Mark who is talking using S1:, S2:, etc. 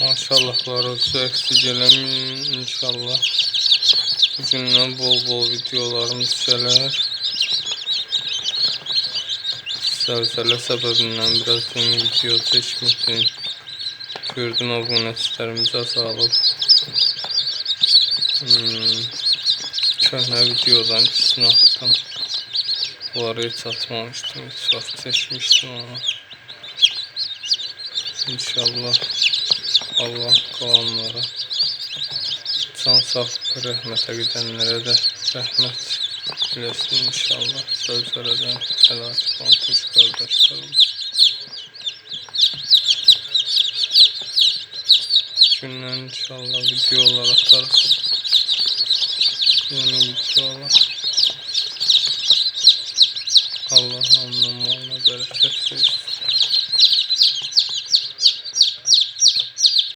S1: maşallahlarınızı eksik eləməyin inşallah. Bugündən bol-bol videolarımız gələr. Zəlzələ səbəbindən biraz yeni video çəkmədim. Gördüm abunəçilərimiz azalıb. Hmm, köhnə videodan ikisini attım. Bunları heç atmamışdım, heç vaxt çəkmişdim ama. İnşallah Allah kılanlara, can sağlık rəhmətə gidənlərə də rəhmət eləsin inşallah. Sözlər edən həlak olan tüz qardaşlarımız. Gündən inşallah videolar atarıq. Yeni videolar. Allah'ım